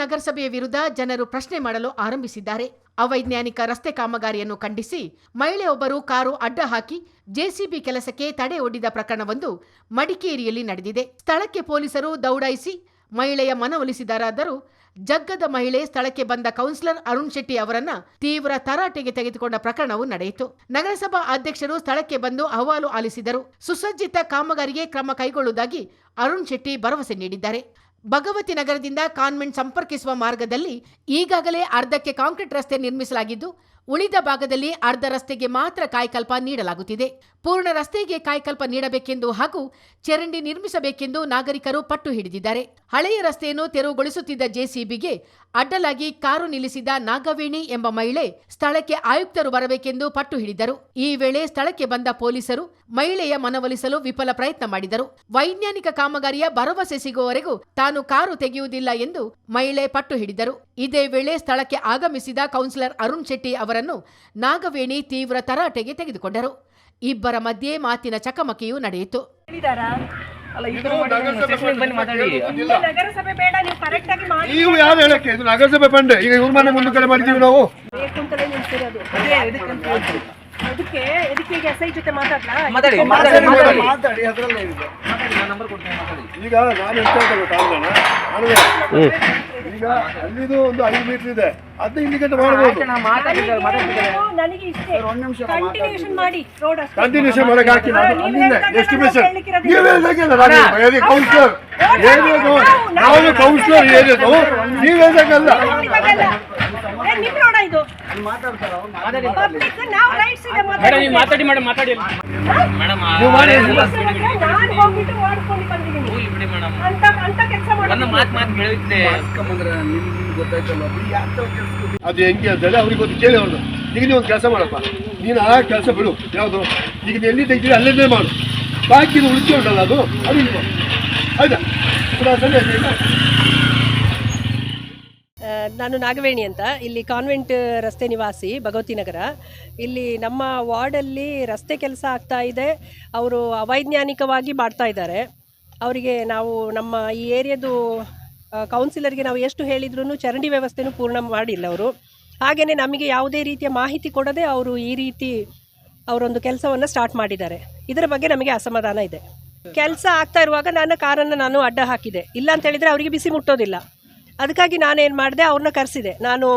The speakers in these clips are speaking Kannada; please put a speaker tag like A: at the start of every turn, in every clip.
A: ನಗರಸಭೆಯ ವಿರುದ್ಧ ಜನರು ಪ್ರಶ್ನೆ ಮಾಡಲು ಆರಂಭಿಸಿದ್ದಾರೆ. ಅವೈಜ್ಞಾನಿಕ ರಸ್ತೆ ಕಾಮಗಾರಿಯನ್ನು ಖಂಡಿಸಿ ಮಹಿಳೆಯೊಬ್ಬರು ಕಾರು ಅಡ್ಡ ಹಾಕಿ ಜೆಸಿಬಿ ಕೆಲಸಕ್ಕೆ ತಡೆ ಒಡ್ಡಿದ ಪ್ರಕರಣವೊಂದು ಮಡಿಕೇರಿಯಲ್ಲಿ ನಡೆದಿದೆ. ಸ್ಥಳಕ್ಕೆ ಪೊಲೀಸರು ದೌಡಾಯಿಸಿ ಮಹಿಳೆಯ ಮನವೊಲಿಸಿದರಾದರೂ ಜಗ್ಗದ ಮಹಿಳೆ ಸ್ಥಳಕ್ಕೆ ಬಂದ ಕೌನ್ಸಿಲರ್ ಅರುಣ್ ಶೆಟ್ಟಿ ಅವರನ್ನ ತೀವ್ರ ತರಾಟೆಗೆ ತೆಗೆದುಕೊಂಡ ಪ್ರಕರಣವು ನಡೆಯಿತು. ನಗರಸಭಾ ಅಧ್ಯಕ್ಷರು ಸ್ಥಳಕ್ಕೆ ಬಂದು ಅಹವಾಲು ಆಲಿಸಿದರು. ಸುಸಜ್ಜಿತ ಕಾಮಗಾರಿಗೆ ಕ್ರಮ ಕೈಗೊಳ್ಳುವುದಾಗಿ ಅರುಣ್ ಶೆಟ್ಟಿ ಭರವಸೆ ನೀಡಿದ್ದಾರೆ. ಭಗವತಿ ನಗರದಿಂದ ಕಾನ್ವೆಂಟ್ ಸಂಪರ್ಕಿಸುವ ಮಾರ್ಗದಲ್ಲಿ ಈಗಾಗಲೇ ಅರ್ಧಕ್ಕೆ ಕಾಂಕ್ರೀಟ್ ರಸ್ತೆ ನಿರ್ಮಿಸಲಾಗಿದ್ದು, ಉಳಿದ ಭಾಗದಲ್ಲಿ ಅರ್ಧ ರಸ್ತೆಗೆ ಮಾತ್ರ ಕಾಯ್ಕಲ್ಪ ನೀಡಲಾಗುತ್ತಿದೆ. ಪೂರ್ಣ ರಸ್ತೆಗೆ ಕಾಯ್ಕಲ್ಪ ನೀಡಬೇಕೆಂದು ಹಾಗೂ ಚರಂಡಿ ನಿರ್ಮಿಸಬೇಕೆಂದು ನಾಗರಿಕರು ಪಟ್ಟು ಹಿಡಿದಿದ್ದಾರೆ. ಹಳೆಯ ರಸ್ತೆಯನ್ನು ತೆರವುಗೊಳಿಸುತ್ತಿದ್ದ ಜೆಸಿಬಿಗೆ ಅಡ್ಡಲಾಗಿ ಕಾರು ನಿಲ್ಲಿಸಿದ ನಾಗವೇಣಿ ಎಂಬ ಮಹಿಳೆ ಸ್ಥಳಕ್ಕೆ ಆಯುಕ್ತರು ಬರಬೇಕೆಂದು ಪಟ್ಟು ಹಿಡಿದರು. ಈ ವೇಳೆ ಸ್ಥಳಕ್ಕೆ ಬಂದ ಪೊಲೀಸರು ಮಹಿಳೆಯ ಮನವೊಲಿಸಲು ವಿಫಲ ಪ್ರಯತ್ನ ಮಾಡಿದರು. ವೈಜ್ಞಾನಿಕ ಕಾಮಗಾರಿಯ ಭರವಸೆ ಸಿಗುವವರೆಗೂ ತಾನು ಕಾರು ತೆಗೆಯುವುದಿಲ್ಲ ಎಂದು ಮಹಿಳೆ ಪಟ್ಟು ಹಿಡಿದರು. ಇದೇ ವೇಳೆ ಸ್ಥಳಕ್ಕೆ ಆಗಮಿಸಿದ ಕೌನ್ಸಿಲರ್ ಅರುಣ್ ಶೆಟ್ಟಿ ಅವರನ್ನು ನಾಗವೇಣಿ ತೀವ್ರ ತರಾಟೆಗೆ ತೆಗೆದುಕೊಂಡರು. ಇಬ್ಬರ ಮಧ್ಯೆ ಮಾತಿನ ಚಕಮಕಿಯೂ ನಡೆಯಿತು.
B: ನಗರಸಭೆ ಬೇಡ ನೀವು ಕರೆಕ್ಟ್ ಆಗಿ ಮಾಡಿ
C: ನೀವು ಯಾರು ಹೇಳಕ್ಕೆ? ಇದು ನಗರಸಭೆ ಫಂಡ್ ಈಗ ಇವ್ರ ಮನೆ ಮುಂದೆ ಕಡೆ ಮಾಡಿದ್ದೀವಿ ನಾವು.
B: ನಿಲ್ಸಿರೋದು.
D: ಅದೇ.
B: ಅದಕ್ಕೆ ಅದಕ್ಕೆ ಈಗ ಎಸ್ ಐ ಜೊತೆ ಮಾತಾಡ್ಲಾ?
D: ಮಾತಾಡಿ ಮಾತಾಡಿ ಮಾತಾಡಿ
C: ಅದರಲ್ಲೇ ಇದೆ.
D: ಮಾತಾಡಿ ನಾನು ನಂಬರ್ ಕೊಡ್ತೀನಿ ಮಾತಾಡಿ.
C: ಈಗ ನಾನು ಎಷ್ಟು ಹೇಳ್ತಾ ಅಲ್ಲ ಈಗ ಅಲ್ಲಿದು ಒಂದು ಐದು ಮೀಟರ್ ಇದೆ. ಅದನ್ನ ಇಲ್ಲಿ ಗಂಟೆ
B: ನೀವು ನನಗೆ ಇಷ್ಟೇ. ಕಂಟಿನ್ಯೂಷನ್ ಮಾಡಿ ರೋಡ್ ಅಷ್ಟೇ.
C: ಕಂಟಿನ್ಯೂಷನ್ ಮಾಡಕ್ ಹಾಕಿ ನಾನು ಅಲ್ಲಿಂದ ನೀವೇ ಕೌನ್ಸಿಲರ್ ಏನು ನಾವು ಕೌನ್ಸಿಲರ್ ಏನಿದು ನೀವೇ
B: ನಿಮ್ ರೋಡ ಇದು. ಪಬ್ಲಿಕ್ ನಾವು ರೈಟ್ಸ್ ಇದೆ
E: ನೀವು ಮಾತಾಡಿ ಮೇಡಮ್ ಮಾತಾಡಿ. ಮೇಡಮ್
C: ನೀವು ಮಾಡಿ
B: ನಾನು ಹೋಗ್ಬಿಟ್ಟು ಮಾಡ್ಕೊಂಡು ಬಂದಿದ್ದೀನಿ.
E: ಬಿಡಿ ಮೇಡಮ್.
B: ಅಂತ ಅಂತ ಕೆಲಸ
E: ಒಂದು
B: ಮಾಡಿ
E: ಮಾತು ಮಾತು
C: ಅದು ಹೆಂಗೆ ಅಂತೇಳಿ ಅವ್ರಿಗೆ ಒಂದು ಕೇಳಿ ಅವ್ರದ್ದು. ಈಗ ನೀವು ಒಂದು ಕೆಲಸ ಮಾಡಪ್ಪ. ನೀನು ಆ ಕೆಲಸ ಬಿಡು. ಯಾವುದು? ಈಗ ಎಲ್ಲಿ ತೆಗ್ದಿರಿ ಅಲ್ಲೇ ಮಾಡು. ಬಾಕಿ ಇದು ಉಳಿಸ್ಕೊಂಡಲ್ಲ ಅದು? ಅದು. ಆಯ್ತಾ?
B: ಆ, ನಾನು ನಾಗವೇಣಿ ಅಂತ. ಇಲ್ಲಿ ಕಾನ್ವೆಂಟ್ ರಸ್ತೆ ನಿವಾಸಿ ಭಗವತಿ ನಗರ. ಇಲ್ಲಿ ನಮ್ಮ ವಾರ್ಡಲ್ಲಿ ರಸ್ತೆ ಕೆಲಸ ಆಗ್ತಾ ಇದೆ. ಅವರು ಅವೈಜ್ಞಾನಿಕವಾಗಿ ಮಾಡ್ತಾ ಇದ್ದಾರೆ. ಅವರಿಗೆ ನಾವು ನಮ್ಮ ಈ ಏರಿಯಾದು ಕೌನ್ಸಿಲರ್ಗೆ ನಾವು ಎಷ್ಟು ಹೇಳಿದ್ರೂ ಚರಂಡಿ ವ್ಯವಸ್ಥೆನೂ ಪೂರ್ಣ ಮಾಡಿಲ್ಲ ಅವರು. ಹಾಗೆಯೇ ನಮಗೆ ಯಾವುದೇ ರೀತಿಯ ಮಾಹಿತಿ ಕೊಡದೆ ಅವರು ಈ ರೀತಿ ಅವರೊಂದು ಕೆಲಸವನ್ನು ಸ್ಟಾರ್ಟ್ ಮಾಡಿದ್ದಾರೆ. ಇದರ ಬಗ್ಗೆ ನಮಗೆ ಅಸಮಾಧಾನ ಇದೆ. ಕೆಲಸ ಆಗ್ತಾ ಇರುವಾಗ ನಾನು ಕಾರನ್ನು ನಾನು ಅಡ್ಡ ಹಾಕಿದೆ. ಇಲ್ಲ ಅಂತ ಹೇಳಿದರೆ ಅವರಿಗೆ ಬಿಸಿ ಮುಟ್ಟೋದಿಲ್ಲ. ಅದಕ್ಕಾಗಿ ನಾನೇನು ಮಾಡಿದೆ, ಅವ್ರನ್ನ ಕರೆಸಿದೆ. ನಾನು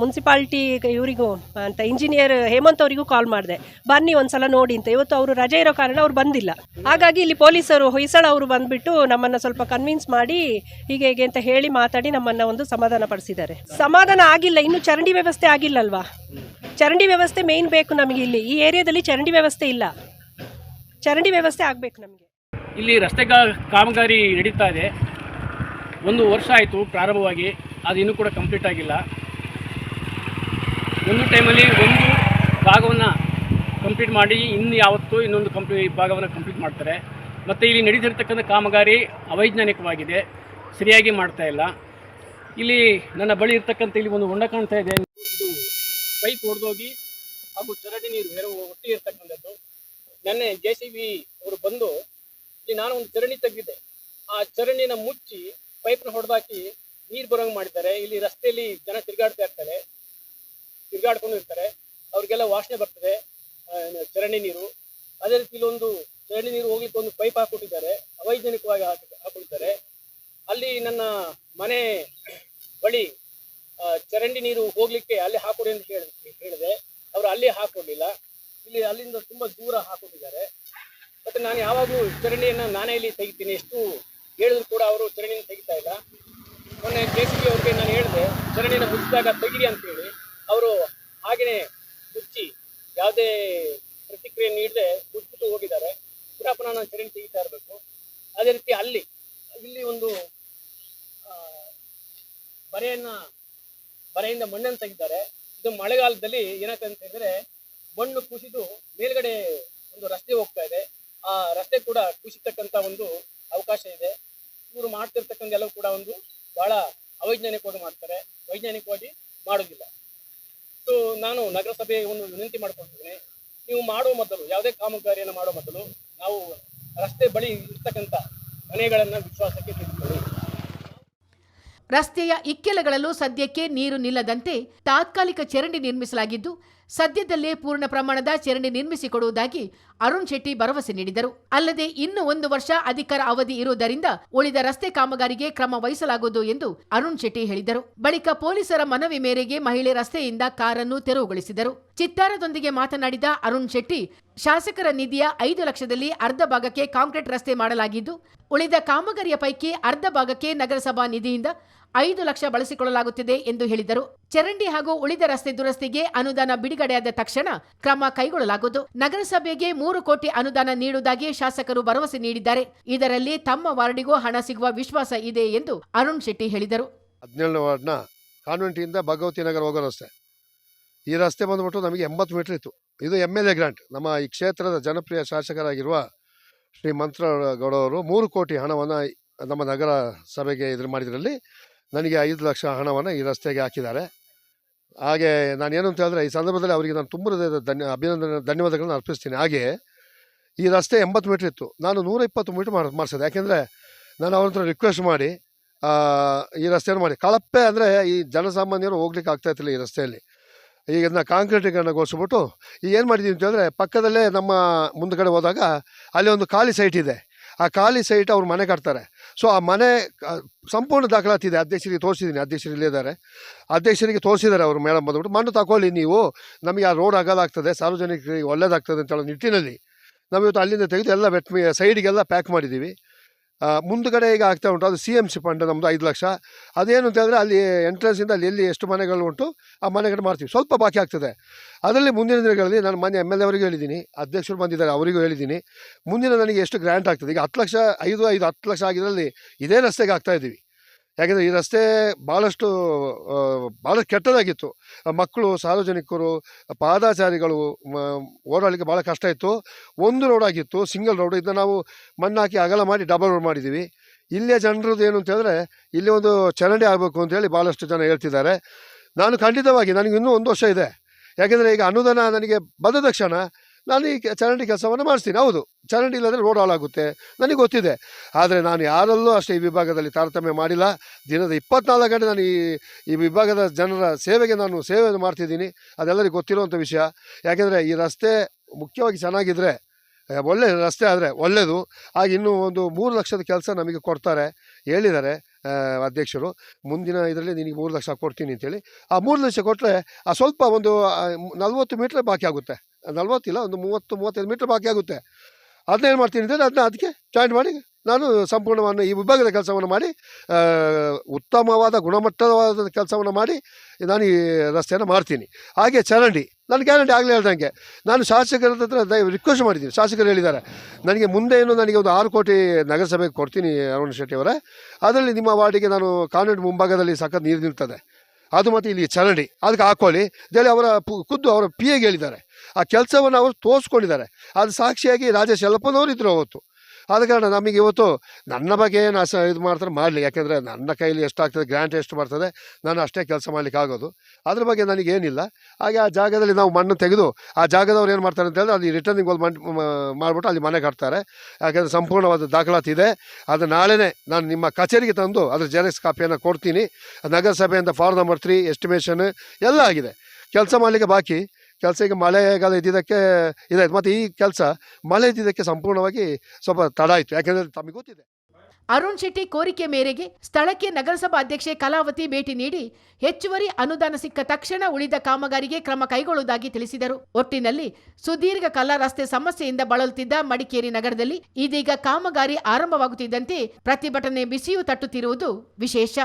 B: ಮುನ್ಸಿಪಾಲ್ಟಿ ಇವರಿಗೂ, ಅಂತ ಇಂಜಿನಿಯರ್ ಹೇಮಂತ್ ಅವರಿಗೂ ಕಾಲ್ ಮಾಡಿದೆ. ಬನ್ನಿ ಒಂದ್ಸಲ ನೋಡಿ ಅಂತ. ಇವತ್ತು ಅವರು ರಜೆ ಇರೋ ಕಾರಣ ಅವ್ರು ಬಂದಿಲ್ಲ. ಹಾಗಾಗಿ ಇಲ್ಲಿ ಪೊಲೀಸರು ಹೊಯ್ಸಳ ಅವರು ಬಂದುಬಿಟ್ಟು ನಮ್ಮನ್ನು ಸ್ವಲ್ಪ ಕನ್ವಿನ್ಸ್ ಮಾಡಿ ಹೀಗೆ ಹೇಗೆ ಅಂತ ಹೇಳಿ ಮಾತಾಡಿ ನಮ್ಮನ್ನು ಒಂದು ಸಮಾಧಾನ ಪಡಿಸಿದ್ದಾರೆ. ಸಮಾಧಾನ ಆಗಿಲ್ಲ. ಇನ್ನೂ ಚರಂಡಿ ವ್ಯವಸ್ಥೆ ಆಗಿಲ್ಲಲ್ವಾ? ಚರಂಡಿ ವ್ಯವಸ್ಥೆ ಮೇಯ್ನ್ ಬೇಕು ನಮಗೆ ಇಲ್ಲಿ. ಈ ಏರಿಯಾದಲ್ಲಿ ಚರಂಡಿ ವ್ಯವಸ್ಥೆ ಇಲ್ಲ. ಚರಂಡಿ ವ್ಯವಸ್ಥೆ ಆಗಬೇಕು ನಮಗೆ.
E: ಇಲ್ಲಿ ರಸ್ತೆ ಕಾಮಗಾರಿ ನಡೀತಾ ಇದೆ. ಒಂದು ವರ್ಷ ಆಯಿತು ಪ್ರಾರಂಭವಾಗಿ, ಅದು ಇನ್ನೂ ಕೂಡ ಕಂಪ್ಲೀಟ್ ಆಗಿಲ್ಲ. ಒಂದು ಟೈಮಲ್ಲಿ ಒಂದು ಭಾಗವನ್ನು ಕಂಪ್ಲೀಟ್ ಮಾಡಿ, ಇನ್ನು ಯಾವತ್ತೂ ಇನ್ನೊಂದು ಕಂಪ್ಲೀ, ಭಾಗವನ್ನು ಕಂಪ್ಲೀಟ್ ಮಾಡ್ತಾರೆ. ಮತ್ತು ಇಲ್ಲಿ ನಡೀತಿರ್ತಕ್ಕಂಥ ಕಾಮಗಾರಿ ಅವೈಜ್ಞಾನಿಕವಾಗಿದೆ, ಸರಿಯಾಗಿ ಮಾಡ್ತಾ ಇಲ್ಲ. ಇಲ್ಲಿ ನನ್ನ ಬಳಿ ಇರ್ತಕ್ಕಂಥ ಇಲ್ಲಿ ಒಂದು ಹೊಂಡ ಕಾಣ್ತಾ ಇದೆ. ಇದು ಪೈಪ್ ಹೊಡೆದೋಗಿ ಹಾಗೂ ಚರಂಡಿ ನೀರು ಬೇರೆ ಒಟ್ಟಿಗೆ ಇರ್ತಕ್ಕಂಥದ್ದು ನೆನ್ನೆ ಜೆ ಸಿ ಬಿ ಅವರು ಬಂದು ಇಲ್ಲಿ ನಾನು ಒಂದು ಚರಂಡಿ ತೆಗೆದಿದ್ದೆ. ಆ ಚರಂಡಿನ ಮುಚ್ಚಿ ಪೈಪ್ನ ಹೊಡೆದಾಕಿ ನೀರು ಬರೋಂಗೆ ಮಾಡಿದ್ದಾರೆ. ಇಲ್ಲಿ ರಸ್ತೆಯಲ್ಲಿ ಜನ ತಿರುಗಾಡ್ತಾ ಇರ್ತಾರೆ. ತಿರುಗಾಡ್ಕೊಂಡು ಇರ್ತಾರೆ. ಅವ್ರಿಗೆಲ್ಲ ವಾಸನೆ ಬರ್ತದೆ. ಚರಂಡಿ ನೀರು. ಅದೇ ರೀತಿ ಇಲ್ಲೊಂದು ಚರಂಡಿ ನೀರು ಹೋಗ್ಲಿಕ್ಕೆ ಒಂದು ಪೈಪ್ ಹಾಕೊಟ್ಟಿದ್ದಾರೆ ಅವೈಜ್ಞಾನಿಕವಾಗಿ ಹಾಕಿ ಹಾಕೊಂಡಿದ್ದಾರೆ ಅಲ್ಲಿ ನನ್ನ ಮನೆ ಬಳಿ ಚರಂಡಿ ನೀರು ಹೋಗ್ಲಿಕ್ಕೆ ಅಲ್ಲಿ ಹಾಕೊಡಿ ಅಂತ ಹೇಳಿ, ಹೇಳಿದೆ. ಅವರು ಅಲ್ಲಿ ಹಾಕೊಡ್ಲಿಲ್ಲ ಇಲ್ಲಿ ಅಲ್ಲಿಂದ ತುಂಬಾ ದೂರ ಹಾಕೊಟ್ಟಿದ್ದಾರೆ ಮತ್ತೆ ನಾನು ಯಾವಾಗಲೂ ಚರಂಡಿಯನ್ನು ನಾನೇ ಇಲ್ಲಿ ತೆಗಿತೀನಿ. ಎಷ್ಟು ಹೇಳಿದ್ರು ಕೂಡ ಅವರು ಚರಣಿನ ತೆಗಿತಾ ಇಲ್ಲ. ಮೊನ್ನೆ ಜೆ ಸಿ ಬಿ ಅವ್ರಿಗೆ ನಾನು ಹೇಳಿದೆ ಚರಣಿನ ಮುಚ್ಚಿದಾಗ ತೆಗಿರಿ ಅಂತ ಹೇಳಿ ಅವರು ಹಾಗೆಯೇ ಮುಚ್ಚಿ ಯಾವುದೇ ಪ್ರತಿಕ್ರಿಯೆ ನೀಡದೆ ಮುಚ್ಚಿಟ್ಟು ಹೋಗಿದ್ದಾರೆ. ಪುನಃ ನಾನು ಚರಣಿ ತೆಗಿತಾ ಇರಬೇಕು. ಅದೇ ರೀತಿ ಅಲ್ಲಿ, ಇಲ್ಲಿ ಒಂದು ಬರೆಯನ್ನ, ಬರೆಯಿಂದ ಮಣ್ಣನ್ನು ತೆಗಿದ್ದಾರೆ. ಇದು ಮಳೆಗಾಲದಲ್ಲಿ ಏನಕ್ಕಂತ ಹೇಳಿದ್ರೆ, ಮಣ್ಣು ಕುಸಿದು ಮೇಲ್ಗಡೆ ಒಂದು ರಸ್ತೆ ಹೋಗ್ತಾ ಇದೆ. ಆ ರಸ್ತೆ ಕೂಡ ಕುಸಿತಕ್ಕಂತ ಒಂದು ಅವಕಾಶ ಇದೆ. ಇವರು ಮಾಡ್ತಿರ್ತಕ್ಕಂಥ ಎಲ್ಲವೂ ಕೂಡ ಒಂದು ಬಹಳ ಅವೈಜ್ಞಾನಿಕವಾಗಿ ಮಾಡ್ತಾರೆ. ವೈಜ್ಞಾನಿಕವಾಗಿ ಮಾಡೋದಿಲ್ಲ. ಸೊ ನಾನು ನಗರಸಭೆಗೆ ಒಂದು ವಿನಂತಿ ಮಾಡ್ಕೊಂಡಿದ್ದೇನೆ ನೀವು ಮಾಡುವ ಮೊದಲು, ಯಾವುದೇ ಕಾಮಗಾರಿಯನ್ನು ಮಾಡೋ ಮೊದಲು ನಾವು ರಸ್ತೆ ಬಳಿ ಇರ್ತಕ್ಕಂಥ ಮನೆಗಳನ್ನ ವಿಶ್ವಾಸಕ್ಕೆ ತೆಗೆದುಕೊಳ್ಳಿ.
A: ರಸ್ತೆಯ ಇಕ್ಕೆಲಗಳಲ್ಲೂ ಸದ್ಯಕ್ಕೆ ನೀರು ನಿಲ್ಲದಂತೆ ತಾತ್ಕಾಲಿಕ ಚರಂಡಿ ನಿರ್ಮಿಸಲಾಗಿದ್ದು ಸದ್ಯದಲ್ಲೇ ಪೂರ್ಣ ಪ್ರಮಾಣದ ಚರಂಡಿ ನಿರ್ಮಿಸಿಕೊಡುವುದಾಗಿ ಅರುಣ್ ಶೆಟ್ಟಿ ಭರವಸೆ ನೀಡಿದರು. ಅಲ್ಲದೆ ಇನ್ನು ಒಂದು ವರ್ಷ ಅಧಿಕಾರ ಅವಧಿ ಇರುವುದರಿಂದ ಉಳಿದ ರಸ್ತೆ ಕಾಮಗಾರಿಗೆ ಕ್ರಮ ವಹಿಸಲಾಗುವುದು ಎಂದು ಅರುಣ್ ಶೆಟ್ಟಿ ಹೇಳಿದರು. ಬಳಿಕ ಪೊಲೀಸರ ಮನವಿ ಮೇರೆಗೆ ಮಹಿಳೆ ರಸ್ತೆಯಿಂದ ಕಾರನ್ನು ತೆರವುಗೊಳಿಸಿದರು. ಚಿತ್ತಾರದೊಂದಿಗೆ ಮಾತನಾಡಿದ ಅರುಣ್ ಶೆಟ್ಟಿ, ಶಾಸಕರ ನಿಧಿಯ ಐದು ಲಕ್ಷದಲ್ಲಿ ಅರ್ಧ ಭಾಗಕ್ಕೆ ಕಾಂಕ್ರೀಟ್ ರಸ್ತೆ ಮಾಡಲಾಗಿದ್ದು, ಉಳಿದ ಕಾಮಗಾರಿಯ ಪೈಕಿ ಅರ್ಧ ಭಾಗಕ್ಕೆ ನಗರಸಭಾ ನಿಧಿಯಿಂದ ಐದು ಲಕ್ಷ ಬಳಸಿಕೊಳ್ಳಲಾಗುತ್ತಿದೆ ಎಂದು ಹೇಳಿದರು. ಚರಂಡಿ ಹಾಗೂ ಉಳಿದ ರಸ್ತೆ ದುರಸ್ತಿಗೆ ಅನುದಾನ ಬಿಡುಗಡೆಯಾದ ತಕ್ಷಣ ಕ್ರಮ ಕೈಗೊಳ್ಳಲಾಗುವುದು. ನಗರಸಭೆಗೆ ಮೂರು ಕೋಟಿ ಅನುದಾನ ನೀಡುವುದಾಗಿ ಶಾಸಕರು ಭರವಸೆ ನೀಡಿದ್ದಾರೆ. ಇದರಲ್ಲಿ ತಮ್ಮ ವಾರ್ಡಿಗೂ ಹಣ ಸಿಗುವ ವಿಶ್ವಾಸ ಇದೆ ಎಂದು ಅರುಣ್ ಶೆಟ್ಟಿ ಹೇಳಿದರು.
C: ಹದಿನೇಳನೇ ವಾರ್ಡ್ನ ಕಾನ್ವೆಂಟಿಂದ ಭಗವತಿ ನಗರ ಹೋಗೋ ರಸ್ತೆ. ಈ ರಸ್ತೆ ಬಂದ್ಬಿಟ್ಟು ನಮಗೆ ಎಂಬತ್ತು ಮೀಟರ್ ಇತ್ತು. ಇದು ಎಂ ಎಲ್ ಎ ಗ್ರಾಂಟ್. ನಮ್ಮ ಈ ಕ್ಷೇತ್ರದ ಜನಪ್ರಿಯ ಶಾಸಕರಾಗಿರುವ ಶ್ರೀ ಮಂತ್ರಗೌಡ ಅವರು ಮೂರು ಕೋಟಿ ಹಣವನ್ನು ನಮ್ಮ ನಗರ ಸಭೆಗೆ ಇದ್ರ ಮಾಡಿದ್ರಲ್ಲಿ ನನಗೆ ಐದು ಲಕ್ಷ ಹಣವನ್ನು ಈ ರಸ್ತೆಗೆ ಹಾಕಿದ್ದಾರೆ. ಹಾಗೆ ನಾನು ಏನು ಅಂತ ಹೇಳಿದ್ರೆ ಈ ಸಂದರ್ಭದಲ್ಲಿ ಅವರಿಗೆ ನಾನು ತುಂಬ ಧನ್ಯ, ಅಭಿನಂದನೆ, ಧನ್ಯವಾದಗಳನ್ನು ಅರ್ಪಿಸ್ತೀನಿ. ಹಾಗೆ ಈ ರಸ್ತೆ ಎಂಬತ್ತು ಮೀಟ್ರ್ ಇತ್ತು. ನಾನು ನೂರ ಇಪ್ಪತ್ತು ಮೀಟ್ರ್ ಮಾಡಿ ಮಾಡಿಸಿದೆ ಯಾಕೆಂದರೆ ನಾನು ಅವ್ರ ಹತ್ರ ರಿಕ್ವೆಸ್ಟ್ ಮಾಡಿ ಈ ರಸ್ತೆಯನ್ನು ಮಾಡಿ. ಕಳಪೆ ಅಂದರೆ ಈ ಜನಸಾಮಾನ್ಯರು ಹೋಗ್ಲಿಕ್ಕೆ ಆಗ್ತಾ ಇರ್ತಿಲ್ಲ ಈ ರಸ್ತೆಯಲ್ಲಿ. ಈಗ ಇದನ್ನ ಕಾಂಕ್ರೀಟೀಕರಣಗೊಳಿಸ್ಬಿಟ್ಟು, ಈಗ ಏನು ಮಾಡಿದ್ದೀವಿ ಅಂತ ಹೇಳಿದ್ರೆ ಪಕ್ಕದಲ್ಲೇ ನಮ್ಮ ಮುಂದ್ಗಡೆ ಹೋದಾಗ ಅಲ್ಲಿ ಒಂದು ಖಾಲಿ ಸೈಟ್ ಇದೆ. ಆ ಖಾಲಿ ಸೈಟ್ ಅವ್ರು ಮನೆ ಕಟ್ತಾರೆ. ಸೊ ಆ ಮನೆ ಸಂಪೂರ್ಣ ಸಂಪೂರ್ಣ ದಾಖಲಾತಿದೆ. ಅಧ್ಯಕ್ಷರಿಗೆ ತೋರಿಸಿದ್ದೀನಿ ಅಧ್ಯಕ್ಷರು ಇಲ್ಲಿದ್ದಾರೆ ಅಧ್ಯಕ್ಷರಿಗೆ ತೋರಿಸಿದ್ದಾರೆ ಅವರು ಮೇಡಮ್ ಬಂದ್ಬಿಟ್ಟು. ಮಣ್ಣು ತಗೊಳ್ಳಿ ನೀವು. ನಮಗೆ ಆ ರೋಡ್ ಅಗಲಾಗ್ತದೆ. ಸಾರ್ವಜನಿಕರಿಗೆ ಒಳ್ಳೇದಾಗ್ತದೆ ಅಂತ ನಿಟ್ಟಿನಲ್ಲಿ. ನಾವು ಇವತ್ತು ಅಲ್ಲಿಂದ ತೆಗೆದು ಎಲ್ಲ ವೆಟ್ ಸೈಡಿಗೆಲ್ಲ ಪ್ಯಾಕ್ ಮಾಡಿದ್ದೀವಿ. ಮುಂದ್ಗಡೆ ಈಗ ಆಗ್ತಾ ಉಂಟು. ಅದು ಸಿ ಎಂ ಸಿ ಫಂಡ್ ನಮ್ಮದು ಐದು ಲಕ್ಷ. ಅದೇನು ಅಂತ ಹೇಳಿದ್ರೆ ಅಲ್ಲಿ ಎಂಟ್ರೆನ್ಸಿಂದ ಅಲ್ಲಿ ಎಲ್ಲಿ ಎಷ್ಟು ಮನೆಗಳು ಉಂಟು, ಆ ಮನೆಗಳು ಮಾಡ್ತೀವಿ. ಸ್ವಲ್ಪ ಬಾಕಿ ಆಗ್ತದೆ. ಅದರಲ್ಲಿ ಮುಂದಿನ ದಿನಗಳಲ್ಲಿ ನಾನು ಮನೆ ಎಂ ಎಲ್ ಎ ಹೇಳಿದ್ದೀನಿ, ಅಧ್ಯಕ್ಷರು ಬಂದಿದ್ದಾರೆ, ಅವರಿಗೂ ಹೇಳಿದ್ದೀನಿ. ಮುಂದಿನ ನನಗೆ ಎಷ್ಟು ಗ್ರ್ಯಾಂಟ್ ಆಗ್ತದೆ? ಈಗ ಹತ್ತು ಲಕ್ಷ, ಐದು ಐದು, ಹತ್ತು ಲಕ್ಷ ಆಗಿದ್ರಲ್ಲಿ ಇದೇ ರಸ್ತೆಗೆ ಆಗ್ತಾ ಇದ್ದೀವಿ ಯಾಕೆಂದರೆ ಈ ರಸ್ತೆ ಭಾಳಷ್ಟು ಭಾಳ ಕೆಟ್ಟದಾಗಿತ್ತು. ಮಕ್ಕಳು, ಸಾರ್ವಜನಿಕರು, ಪಾದಾಚಾರಿಗಳು ಓಡಾಡಲಿಕ್ಕೆ ಭಾಳ ಕಷ್ಟ ಇತ್ತು. ಒಂದು ರೋಡ್ ಆಗಿತ್ತು ಸಿಂಗಲ್ ರೋಡ್ ಇದನ್ನ ನಾವು ಮಣ್ಣಾಕಿ ಅಗಲ ಮಾಡಿ ಡಬಲ್ ರೋಡ್ ಮಾಡಿದ್ದೀವಿ ಇಲ್ಲಿಯ ಜನರದ್ದು ಏನು ಅಂತ ಹೇಳಿದ್ರೆ, ಇಲ್ಲಿ ಒಂದು ಚರಂಡಿ ಆಗಬೇಕು ಅಂತೇಳಿ ಭಾಳಷ್ಟು ಜನ ಹೇಳ್ತಿದ್ದಾರೆ. ನಾನು ಖಂಡಿತವಾಗಿ, ನನಗೆ ಇನ್ನೂ ಒಂದು ವರ್ಷ ಇದೆ. ಯಾಕೆಂದರೆ ಈಗ ಅನುದಾನ ನನಗೆ ಬಂದ ತಕ್ಷಣ ನಾನು ಈ ಚರಂಡಿ ಕೆಲಸವನ್ನು ಮಾಡಿಸ್ತೀನಿ. ಹೌದು, ಚರಂಡಿ ಇಲ್ಲದ್ರೆ ರೋಡ್ ಹಾಳಾಗುತ್ತೆ ನನಗೆ ಗೊತ್ತಿದೆ. ಆದರೆ ನಾನು ಯಾರಲ್ಲೂ ಅಷ್ಟೇ ಈ ವಿಭಾಗದಲ್ಲಿ ತಾರತಮ್ಯ ಮಾಡಿಲ್ಲ. ದಿನದ ಇಪ್ಪತ್ನಾಲ್ಕು ಗಂಟೆ ನಾನು ಈ ಈ ವಿಭಾಗದ ಜನರ ಸೇವೆಗೆ ನಾನು ಸೇವೆಯನ್ನು ಮಾಡ್ತಿದ್ದೀನಿ. ಅದೆಲ್ಲರಿಗೂ ಗೊತ್ತಿರುವಂಥ ವಿಷಯ. ಯಾಕೆಂದರೆ ಈ ರಸ್ತೆ ಮುಖ್ಯವಾಗಿ ಚೆನ್ನಾಗಿದ್ದರೆ ಒಳ್ಳೆ ರಸ್ತೆ ಆದರೆ ಒಳ್ಳೆಯದು ಆಗ ಇನ್ನೂ ಒಂದು ಮೂರು ಲಕ್ಷದ ಕೆಲಸ ನಮಗೆ ಕೊಡ್ತಾರೆ ಹೇಳಿದ್ದಾರೆ ಅಧ್ಯಕ್ಷರು. ಮುಂದಿನ ಇದರಲ್ಲಿ ನಿನಗೆ ಮೂರು ಲಕ್ಷ ಕೊಡ್ತೀನಿ ಅಂತೇಳಿ. ಆ ಮೂರು ಲಕ್ಷ ಕೊಟ್ಟರೆ ಆ ಸ್ವಲ್ಪ ಒಂದು ನಲ್ವತ್ತು ಮೀಟ್ರ್ ಬಾಕಿ ಆಗುತ್ತೆ. ನಲ್ವತ್ತಿಲ್ಲ, ಒಂದು ಮೂವತ್ತು, ಮೂವತ್ತೈದು ಮೀಟ್ರ್ ಬಾಕಿ ಆಗುತ್ತೆ. ಅದನ್ನೇನು ಮಾಡ್ತೀನಿ ಅಂದರೆ ಅದನ್ನ ಅದಕ್ಕೆ ಜಾಯಿಂಟ್ ಮಾಡಿ, ನಾನು ಸಂಪೂರ್ಣವನ್ನು ಈ ವಿಭಾಗದ ಕೆಲಸವನ್ನು ಮಾಡಿ ಉತ್ತಮವಾದ, ಗುಣಮಟ್ಟವಾದ ಕೆಲಸವನ್ನು ಮಾಡಿ, ನಾನು ಈ ರಸ್ತೆಯನ್ನು ಮಾಡ್ತೀನಿ. ಹಾಗೆ ಚರಂಡಿ, ನಾನು ಗ್ಯಾರಂಟಿ ಆಗಲೇ ಹೇಳ್ದಂಗೆ. ನಾನು ಶಾಸಕರ ಹತ್ರ ರಿಕ್ವೆಸ್ಟ್ ಮಾಡಿದ್ದೀನಿ. ಶಾಸಕರು ಹೇಳಿದ್ದಾರೆ, ನನಗೆ ಮುಂದೆ ಏನು ನನಗೆ ಒಂದು ಆರು ಕೋಟಿ ನಗರಸಭೆಗೆ ಕೊಡ್ತೀನಿ ಅರುಣ್ ಶೆಟ್ಟಿ ಅವರೇ. ಅದರಲ್ಲಿ ನಿಮ್ಮ ವಾರ್ಡಿಗೆ ನಾನು ಕಾನ್ವೆಂಟ್ ಮುಂಭಾಗದಲ್ಲಿ ಸಖತ್ ನೀರು ನಿಲ್ತದೆ. ಅದು ಮತ್ತು ಇಲ್ಲಿ ಚರಂಡಿ. ಅದಕ್ಕೆ ಹಾಕೊಳ್ಳಿ. ಅಂತೇಳಿ ಅವರ ಖುದ್ದು ಅವರ ಪಿ ಎಗೆ ಹೇಳಿದ್ದಾರೆ. ಆ ಕೆಲಸವನ್ನು ಅವರು ತೋರಿಸ್ಕೊಂಡಿದ್ದಾರೆ. ಅದು ಸಾಕ್ಷಿಯಾಗಿ ರಾಜೇಶ್ ಯಲ್ಲಪ್ಪನವರು ಇದ್ರು ಅವತ್ತು. ಆದ ಕಾರಣ ನಮಗೆ ಇವತ್ತು ನನ್ನ ಬಗ್ಗೆ ಏನು ಅಸ ಇದು ಮಾಡ್ತಾರೆ, ಮಾಡಲಿ. ಯಾಕೆಂದರೆ ನನ್ನ ಕೈಲಿ ಎಷ್ಟಾಗ್ತದೆ ಗ್ರ್ಯಾಂಟ್ ಎಷ್ಟು ಬರ್ತದೆ, ನಾನು ಅಷ್ಟೇ ಕೆಲಸ ಮಾಡಲಿಕ್ಕೆ ಆಗೋದು. ಅದ್ರ ಬಗ್ಗೆ ನನಗೇನಿಲ್ಲ. ಹಾಗೆ ಆ ಜಾಗದಲ್ಲಿ ನಾವು ಮಣ್ಣು ತೆಗೆದು, ಆ ಜಾಗದವ್ರು ಏನು ಮಾಡ್ತಾರೆ ಅಂತ ಹೇಳಿದ್ರೆ ಅಲ್ಲಿ ರಿಟರ್ನಿಂಗ್ ಒಂದು ಮಣ್ಣು ಮಾಡಿಬಿಟ್ಟು ಅಲ್ಲಿ ಮನೆ ಕಟ್ತಾರೆ ಯಾಕೆಂದರೆ ಸಂಪೂರ್ಣವಾದ ದಾಖಲಾತಿ ಇದೆ. ಅದು ನಾಳೆನೇ ನಾನು ನಿಮ್ಮ ಕಚೇರಿಗೆ ತಂದು ಅದ್ರ ಜೆರಾಕ್ಸ್ ಕಾಪಿಯನ್ನು ಕೊಡ್ತೀನಿ. ನಗರಸಭೆಯಿಂದ ಫಾರ್ಮ್ ನಂಬರ್ ತ್ರೀ ಎಸ್ಟಿಮೇಷನ್ ಎಲ್ಲ ಆಗಿದೆ. ಕೆಲಸ ಮಾಡಲಿಕ್ಕೆ ಬಾಕಿ. ಕೆಲಸ ಈಗ ಮಳೆಗಾಲ ಇದ್ದಿದ್ದಕ್ಕೆ ಇದಾಯ್ತು. ಮತ್ತು ಈ ಕೆಲಸ ಮಳೆ ಇದ್ದಿದ್ದಕ್ಕೆ ಸಂಪೂರ್ಣವಾಗಿ ಸ್ವಲ್ಪ ತಡ ಆಯಿತು. ಯಾಕೆಂದರೆ ತಮಗೆ ಗೊತ್ತಿದೆ.
A: ಅರುಣ್ ಶೆಟ್ಟಿ ಕೋರಿಕೆ ಮೇರೆಗೆ ಸ್ಥಳಕ್ಕೆ ನಗರಸಭಾ ಅಧ್ಯಕ್ಷೆ ಕಲಾವತಿ ಭೇಟಿ ನೀಡಿ ಹೆಚ್ಚುವರಿ ಅನುದಾನ ಸಿಕ್ಕ ತಕ್ಷಣ ಉಳಿದ ಕಾಮಗಾರಿಗೆ ಕ್ರಮ ಕೈಗೊಳ್ಳುವುದಾಗಿ ತಿಳಿಸಿದರು. ಒಟ್ಟಿನಲ್ಲಿ ಸುದೀರ್ಘ ಕಲಾ ರಸ್ತೆ ಸಮಸ್ಯೆಯಿಂದ ಬಳಲುತ್ತಿದ್ದ ಮಡಿಕೇರಿ ನಗರದಲ್ಲಿ ಇದೀಗ ಕಾಮಗಾರಿ ಆರಂಭವಾಗುತ್ತಿದ್ದಂತೆ ಪ್ರತಿಭಟನೆ ಬಿಸಿಯೂ ತಟ್ಟುತ್ತಿರುವುದು ವಿಶೇಷ.